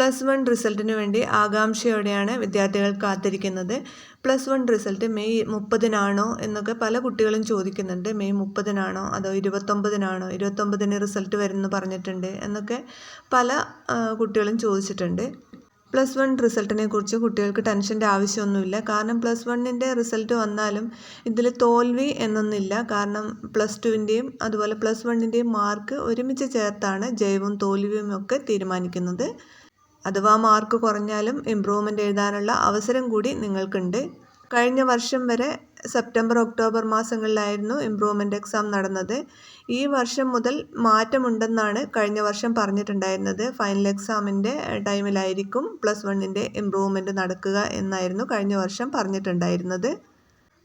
Plus one റിസൾട്ടിന് വേണ്ടി ആകാംക്ഷയോടെയാണ് വിദ്യാർത്ഥികൾ കാത്തിരിക്കുന്നത്. പ്ലസ് വൺ റിസൾട്ട് മെയ് മുപ്പതിനാണോ എന്നൊക്കെ പല കുട്ടികളും ചോദിക്കുന്നുണ്ട്. മെയ് മുപ്പതിനാണോ അതോ ഇരുപത്തൊമ്പതിനാണോ ഇരുപത്തൊമ്പതിന് റിസൾട്ട് വരുമെന്ന് പറഞ്ഞിട്ടുണ്ട് എന്നൊക്കെ പല കുട്ടികളും ചോദിച്ചിട്ടുണ്ട്. പ്ലസ് വൺ റിസൾട്ടിനെ കുറിച്ച് കുട്ടികൾക്ക് ടെൻഷന്റെ ആവശ്യമൊന്നുമില്ല. കാരണം പ്ലസ് വണ്ണിന്റെ റിസൾട്ട് വന്നാലും ഇതിൽ തോൽവി എന്നൊന്നില്ല കാരണം പ്ലസ് ടുവിന്റെയും അതുപോലെ പ്ലസ് വണ്ണിന്റെയും മാർക്ക് ഒരുമിച്ച് ചേർത്താണ് ജയവും തോൽവിയും ഒക്കെ തീരുമാനിക്കുന്നത്. അഥവാ മാർക്ക് കുറഞ്ഞാലും ഇമ്പ്രൂവ്മെന്റ് എഴുതാനുള്ള അവസരം കൂടി നിങ്ങൾക്കുണ്ട്. കഴിഞ്ഞ വർഷം വരെ സെപ്റ്റംബർ ഒക്ടോബർ മാസങ്ങളിലായിരുന്നു ഇമ്പ്രൂവ്മെന്റ് എക്സാം നടന്നത്. ഈ വർഷം മുതൽ മാറ്റമുണ്ടെന്നാണ് കഴിഞ്ഞ വർഷം പറഞ്ഞിട്ടുണ്ടായിരുന്നത്. ഫൈനൽ എക്സാമിന്റെ ടൈമിലായിരിക്കും പ്ലസ് വണ്ണിന്റെ ഇമ്പ്രൂവ്മെന്റ് നടക്കുക എന്നായിരുന്നു കഴിഞ്ഞ വർഷം പറഞ്ഞിട്ടുണ്ടായിരുന്നത്.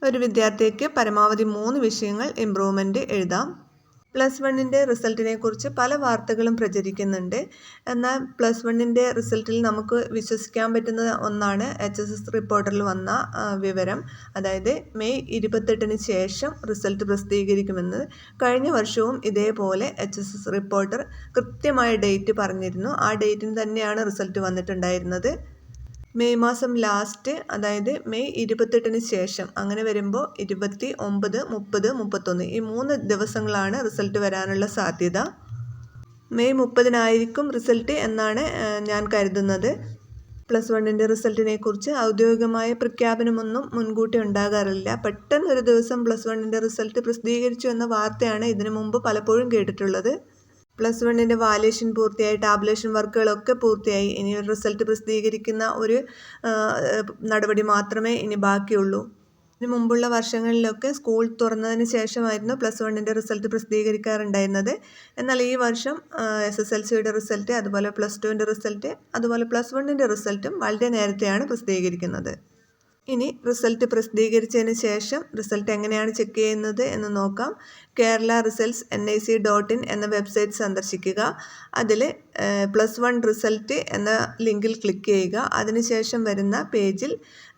ഒരു വിദ്യാർത്ഥിക്ക് പരമാവധി മൂന്ന് വിഷയങ്ങൾ ഇമ്പ്രൂവ്മെന്റ് എഴുതാം. പ്ലസ് വണ്ണിന്റെ റിസൾട്ടിനെ കുറിച്ച് പല വാർത്തകളും പ്രചരിക്കുന്നുണ്ട്. എന്നാൽ പ്ലസ് വണ്ണിന്റെ റിസൾട്ടിൽ നമുക്ക് വിശ്വസിക്കാൻ പറ്റുന്ന ഒന്നാണ് എച്ച് എസ് എസ് റിപ്പോർട്ടറിൽ വന്ന വിവരം. അതായത് മെയ് ഇരുപത്തെട്ടിന് ശേഷം റിസൾട്ട് പ്രസിദ്ധീകരിക്കുമെന്ന്. കഴിഞ്ഞ വർഷവും ഇതേപോലെ എച്ച് എസ് എസ് റിപ്പോർട്ടർ കൃത്യമായ ഡേറ്റ് പറഞ്ഞിരുന്നു. ആ ഡേറ്റിന് തന്നെയാണ് റിസൾട്ട് വന്നിട്ടുണ്ടായിരുന്നത്. മെയ് മാസം ലാസ്റ്റ് അതായത് മെയ് ഇരുപത്തെട്ടിന് ശേഷം. അങ്ങനെ വരുമ്പോൾ ഇരുപത്തി ഒമ്പത് മുപ്പത് മുപ്പത്തൊന്ന്. ഈ മൂന്ന് ദിവസങ്ങളാണ് റിസൾട്ട് വരാനുള്ള സാധ്യത. മെയ് മുപ്പതിനായിരിക്കും റിസൾട്ട് എന്നാണ് ഞാൻ കരുതുന്നത്. പ്ലസ് വണ്ണിന്റെ റിസൾട്ടിനെ കുറിച്ച് ഔദ്യോഗികമായ പ്രഖ്യാപനമൊന്നും മുൻകൂട്ടി ഉണ്ടാകാറില്ല. പെട്ടെന്ന് ഒരു ദിവസം പ്ലസ് വണ്ണിന്റെ റിസൾട്ട് പ്രസിദ്ധീകരിച്ചു എന്ന വാർത്തയാണ് ഇതിനു മുമ്പ് പലപ്പോഴും കേട്ടിട്ടുള്ളത്. പ്ലസ് വണ്ണിന്റെ വാലേഷൻ പൂർത്തിയായി ടാബ്ലേഷൻ വർക്കുകളൊക്കെ പൂർത്തിയായി. ഇനി റിസൾട്ട് പ്രസിദ്ധീകരിക്കുന്ന ഒരു നടപടി മാത്രമേ ഇനി ബാക്കിയുള്ളൂ. ഇതിനു മുമ്പുള്ള വർഷങ്ങളിലൊക്കെ സ്കൂൾ തുറന്നതിന് ശേഷമായിരുന്നു പ്ലസ് വണ്ണിന്റെ റിസൾട്ട് പ്രസിദ്ധീകരിക്കാറുണ്ടായിരുന്നത്. എന്നാൽ ഈ വർഷം എസ് എസ് എൽ സിയുടെ റിസൾട്ട് അതുപോലെ പ്ലസ് ടുവിന്റെ റിസൾട്ട് അതുപോലെ പ്ലസ് വണ്ണിന്റെ റിസൾട്ടും വളരെ നേരത്തെയാണ് പ്രസിദ്ധീകരിക്കുന്നത്. ഇനി റിസൾട്ട് പ്രസിദ്ധീകരിച്ചതിന് ശേഷം റിസൾട്ട് എങ്ങനെയാണ് ചെക്ക് ചെയ്യുന്നത് എന്ന് നോക്കാം. Kerala results N I C dot in എന്ന വെബ്സൈറ്റ് സന്ദർശിക്കുക. അതിൽ പ്ലസ് വൺ റിസൾട്ട് എന്ന ലിങ്കിൽ ക്ലിക്ക് ചെയ്യുക. അതിനുശേഷം വരുന്ന പേജിൽ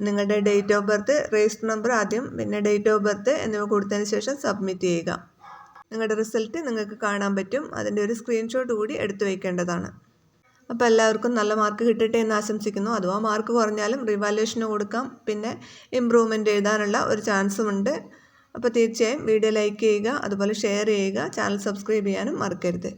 നിങ്ങളുടെ date of birth register number ആദ്യം പിന്നെ ഡേറ്റ് ഓഫ് ബർത്ത് എന്നിവ കൊടുത്തതിന് ശേഷം സബ്മിറ്റ് ചെയ്യുക. നിങ്ങളുടെ റിസൾട്ട് നിങ്ങൾക്ക് കാണാൻ പറ്റും. അതിന്റെ ഒരു സ്ക്രീൻഷോട്ട് കൂടി എടുത്തു വയ്ക്കേണ്ടതാണ്. അപ്പോൾ എല്ലാവർക്കും നല്ല മാർക്ക് കിട്ടട്ടെ എന്ന് ആശംസിക്കുന്നു. അഥവാ മാർക്ക് കുറഞ്ഞാലും റിവാലുവേഷന് കൊടുക്കാം. പിന്നെ ഇമ്പ്രൂവ്മെന്റ് എഴുതാനുള്ള ഒരു ചാൻസും ഉണ്ട്. അപ്പോൾ തീർച്ചയായും വീഡിയോ ലൈക്ക് ചെയ്യുക അതുപോലെ ഷെയർ ചെയ്യുക ചാനൽ സബ്സ്ക്രൈബ് ചെയ്യാനും മറക്കരുത്.